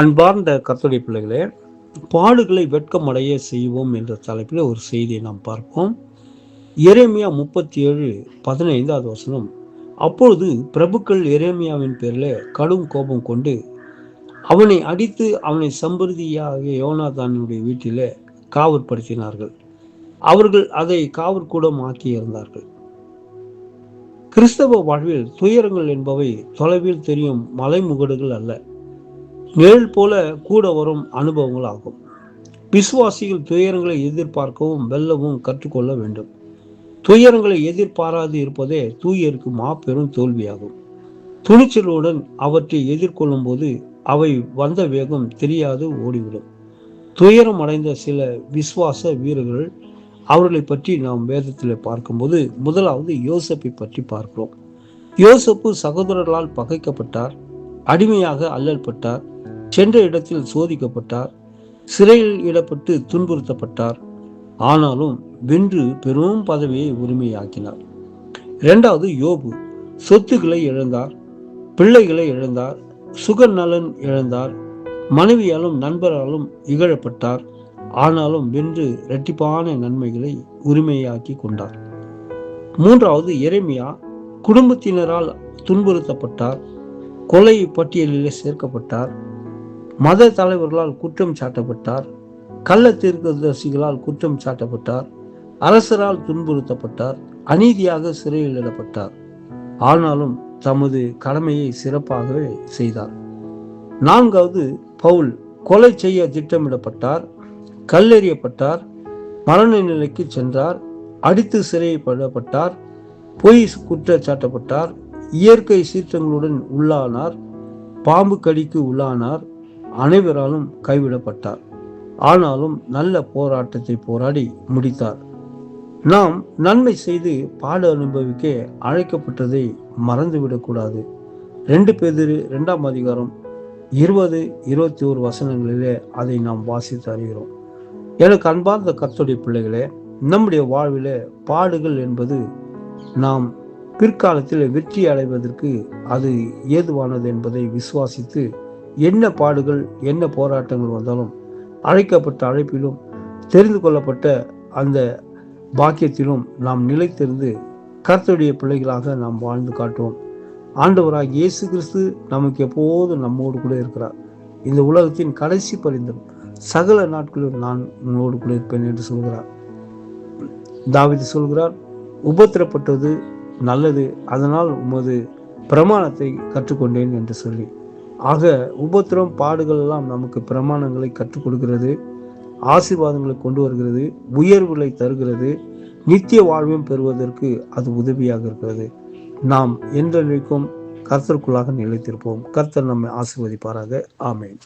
அன்பார்ந்த கர்த்தருடைய பிள்ளைகளே பாடுகளை வெட்கமடைய செய்வோம் என்ற தலைப்பில் ஒரு செய்தியை நாம் பார்ப்போம். எரேமியா முப்பத்தி ஏழு பதினைந்தாவது வசனம். அப்பொழுது பிரபுக்கள் எரேமியாவின் பேரில் கடும் கோபம் கொண்டு அவனை அடித்து அவனை சம்பிரதியாக யோனாதானுடைய வீட்டில் காவற்படுத்தினார்கள் அவர்கள் அதை காவற்கூடம் ஆக்கியிருந்தார்கள் கிறிஸ்தவ வாழ்வில் துயரங்கள் என்பவை தொலைவில் தெரியும் மலைமுகடுகள் அல்ல. நிழல் போல கூட வரும் அனுபவங்கள் ஆகும் விசுவாசிகள் துயரங்களை எதிர்பார்க்கவும் வெல்லவும் கற்றுக்கொள்ள வேண்டும். துயரங்களை எதிர்பாராது இருப்பதே தூயருக்கு மாபெரும் தோல்வியாகும். துணிச்சலுடன் அவற்றை எதிர்கொள்ளும் போது அவை வந்த வேகம் தெரியாது ஓடிவிடும். துயரம் அடைந்த சில விசுவாச வீரர்கள் அவர்களை பற்றி நாம் வேதத்தில் பார்க்கும்போது முதலாவது யோசப்பை பற்றி பார்க்கிறோம். யோசப்பு சகோதரர்களால் பகைக்கப்பட்டார் அடிமையாக அல்லல்பட்டார் சென்ற இடத்தில் சோதிக்கப்பட்டார் சிறையில் இடப்பட்டு துன்புறுத்தப்பட்டார். ஆனாலும் வென்று பெரும் பதவியை உரிமையாக்கினார். இரண்டாவது யோபு சொத்துக்களை இழந்தார் பிள்ளைகளை இழந்தார் சுக நலன் இழந்தார் மனைவியாலும் நண்பராலும் இகழப்பட்டார். ஆனாலும் வென்று இரட்டிப்பான நன்மைகளை உரிமையாக்கி கொண்டார். மூன்றாவது எரேமியா குடும்பத்தினரால் துன்புறுத்தப்பட்டார் கொலை பட்டியலில் சேர்க்கப்பட்டார். மத தலைவர்களால் குற்றம் சாட்டப்பட்டார். கள்ள தீர்க்கதரிசிகளால் குற்றம் சாட்டப்பட்டார். அரசரால் துன்புறுத்தப்பட்டார். அநீதியாக சிறையிலிடப்பட்டார் ஆனாலும் தமது கடமையை சிறப்பாகவே செய்தார். நான்காவது பவுல் கொலை செய்ய திட்டமிடப்பட்டார் கல்லெறியப்பட்டார் மரண நிலைக்கு சென்றார் அடித்து சிறைப்படப்பட்டார் பொய் குற்றச்சாட்டப்பட்டார் இயற்கை சீற்றங்களுடன் உள்ளானார் பாம்பு கடிக்கு உள்ளானார் அனைவராலும் கைவிடப்பட்டார். ஆனாலும் நல்ல போராட்டத்தை போராடி முடித்தார். நாம் நன்மை செய்து பாடு அனுபவிக்க அழைக்கப்பட்டதை மறந்துவிடக்கூடாது ரெண்டு பேர் ரெண்டாம் அதிகாரம் இருபது இருபத்தி ஒரு வசனங்களிலே அதை நாம் வாசித்து அறிகிறோம். எனக்கு அன்பார்ந்த கர்த்தருடைய பிள்ளைகளே நம்முடைய வாழ்வில் பாடுகள் என்பது நாம் பிற்காலத்தில் வெற்றி அடைவதற்கு அது ஏதுவானது என்பதை விசுவாசித்து என்ன பாடுகள் என்ன போராட்டங்கள் வந்தாலும் அழைக்கப்பட்ட அழைப்பிலும் தெரிந்து கொள்ளப்பட்ட அந்த பாக்கியத்திலும் நாம் நிலைத்திருந்து கர்த்தருடைய பிள்ளைகளாக நாம் வாழ்ந்து காட்டுவோம். ஆண்டவராக இயேசு கிறிஸ்து நமக்கு எப்போதும் நம்மோடு கூட இருக்கிறார். இந்த உலகத்தின் கடைசி பரிந்தும் சகல நாட்களிலும் நான் உங்களோடு கூட இருப்பேன் என்று சொல்கிறார். தாவிது சொல்கிறார் உபத்திரப்பட்டது நல்லது அதனால் உமது பிரமாணத்தை கற்றுக்கொண்டேன் என்று சொல்லி. ஆக உபத்திரம் பாடுகள் எல்லாம் நமக்கு பிரமாணங்களை கற்றுக் கொடுக்கிறது ஆசீர்வாதங்களை கொண்டு வருகிறது உயர்வுகளை தருகிறது நித்திய வாழ்வையும் பெறுவதற்கு அது உதவியாக இருக்கிறது. நாம் என்றென்றைக்கும் கர்த்தருக்குள்ளாக நிலைத்திருப்போம். கர்த்தர் நம்மை ஆசிர்வதிப்பாராக. ஆமேன்.